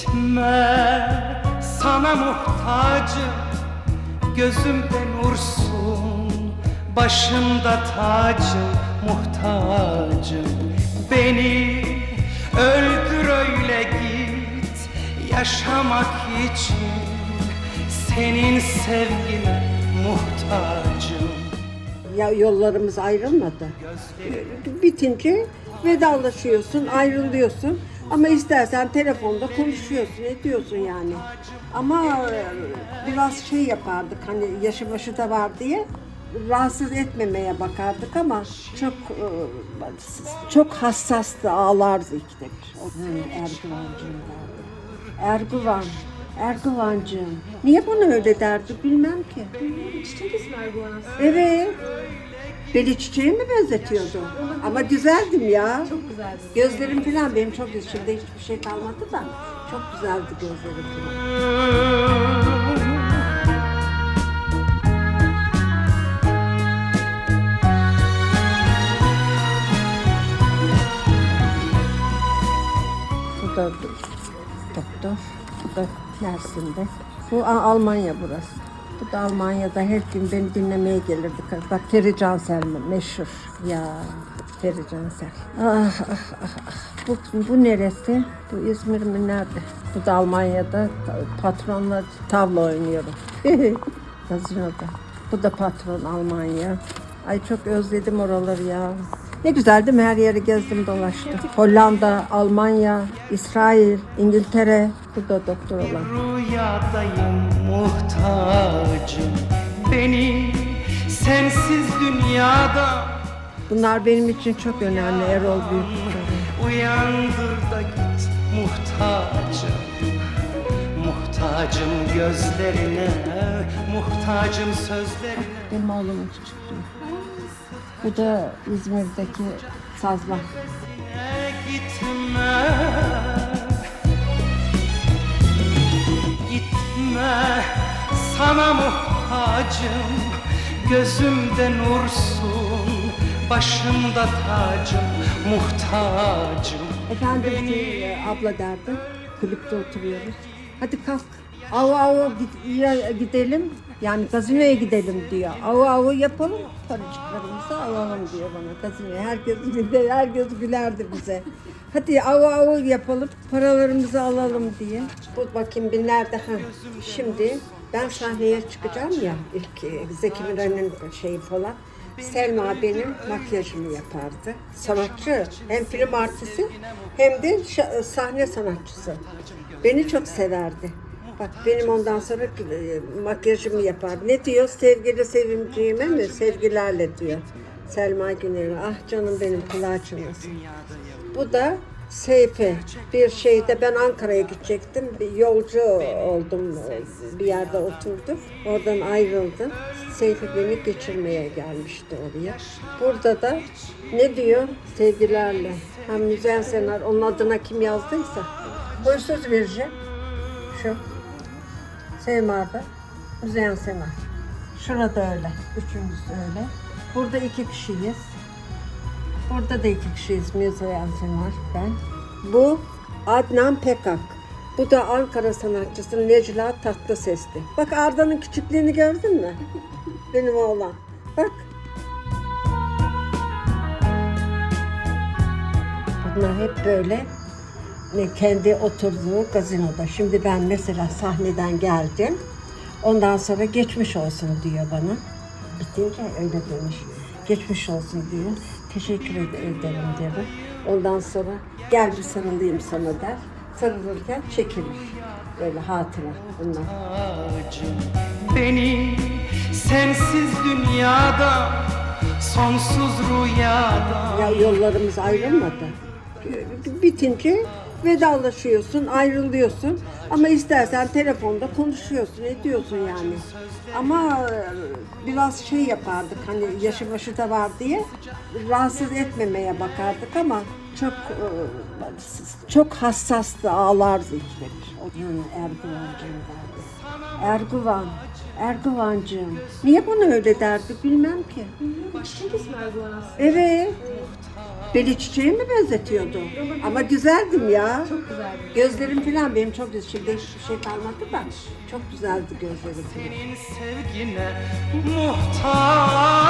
Gitme sana muhtacım Gözümde nursun Başımda tacım muhtacım Beni öldür öyle git Yaşamak için Senin sevgine muhtacım Ya yollarımız ayrılmadı. Bitince vedalaşıyorsun, ayrılıyorsun. Ama istersen telefonda konuşuyorsun, ediyorsun yani. Ama e, biraz şey yapardık hani yaşı başı da var diye rahatsız etmemeye bakardık ama çok e, çok hassastı ağlardı ikide bir. Erguvancığım derdi. Erguvan, Erguvancığım. Niye bana öyle derdi bilmem ki. Çiçek ismi Erguvan aslında. Evet. Beni çiçeğe mi benzetiyordu? Ama güzeldim ya. Çok güzeldi. Gözlerim falan benim çok içimde hiçbir şey kalmadı da çok güzeldi gözlerim falan. Bu da doktor. Bu da Mersin'de. Bu Almanya burası. Bu da Almanya'da her gün beni dinlemeye gelirdi. Bak Feri Cansel? Meşhur. Ya Feri Cansel. Ah, ah, ah, ah. Bu, bu neresi? Bu İzmir mi nerede? Bu da Almanya'da patronla tavla oynuyorum. Gazinoda. Bu da patron Almanya. Ay çok özledim oraları ya. Ne güzel değil mi? Her yeri gezdim dolaştım. Hollanda, Almanya, İsrail, İngiltere. Bu da doktor olan. Rüyadayım muhtacım Beni sensiz dünyada Bunlar benim için çok önemli Erol Büyük. Uyandır da git muhtacım Muhtacım gözlerine Muhtacım sözlerine Benim oğlumun küçüklüğü. Bu da İzmir'deki sazlar. Gitme Gitme sana muhtacım Gözümde nursun Başımda tacım Muhtacım Efendim e, abla derdi. Kulüpte oturuyoruz. Hadi kalk. Git- ya- gidelim. Yani gazinoya gidelim diyor. Avu avu yapalım. Paracıklarımızı alalım diyor bana gazinoya. Herkes, herkes gülerdi bize. Hadi avu avu yapalım. Paralarımızı alalım diye. Bu bakayım bir nerede? Ha. Şimdi ben sahneye çıkacağım ya. ilk e, Zeki Müren'in şeyi falan. Selma benim makyajımı yapardı. Sanatçı, hem film artisti hem de sahne sanatçısı. Beni çok severdi. Bak benim ondan sonra e, makyajımı yapar. Ne diyor? Sevgili sevimciğime mi? Sevgilerle diyor. Selma Güner'e. Ah canım benim kulağı çınlasın. Bu da Seyfi. Bir şeyde ben Ankara'ya gidecektim. Bir yolcu oldum. Bir yerde oturdum. Oradan ayrıldım. Seyfi beni geçirmeye gelmişti oraya. Burada da ne diyor? Sevgilerle. Ha Müzeyyen Senar. Onun adına kim yazdıysa. Huysuz Virje. Şu. Sevma'da. Müzeyyen Senar. Şurada öyle. Üçümüz öyle. Burada iki kişiyiz. Burada da iki kişiyiz. Müzeyyen Senar, ben. Bu Adnan Pekak. Bu da Ankara sanatçısı Necla Tatlıses'ti. Bak Arda'nın küçüklüğünü gördün mü? Benim oğlan. Bak. Bunlar hep böyle kendi oturduğu gazinoda. Şimdi ben mesela sahneden geldim. Ondan sonra geçmiş olsun diyor bana. Bitince öyle demiş. Geçmiş olsun diyor. Teşekkür ed- ederim derim. Ondan sonra gel bir sarılayım sana der. Sarılırken çekilir. Böyle hatıra bunlar. Beni sensiz dünyada sonsuz rüyada Ya yollarımız ayrılmadı. Bitince vedalaşıyorsun, ayrılıyorsun. Ama istersen telefonda konuşuyorsun, ediyorsun yani. Ama e, biraz şey yapardık hani yaşı başı da var diye rahatsız etmemeye bakardık ama çok e, çok hassastı ağlardı işte. Ha, Erguvancığım derdi. Erguvan, Erguvancığım. Niye bana öyle derdi bilmem ki. Çiçek ismi Erguvan aslında. Evet. Beni çiçeğe mi benzetiyordu? Ama güzeldim ya. Çok güzeldi. Gözlerim falan benim çok güzel. Şimdi hiçbir şey kalmadı da. Çok güzeldi gözlerim falan. Senin sevgine muhtacım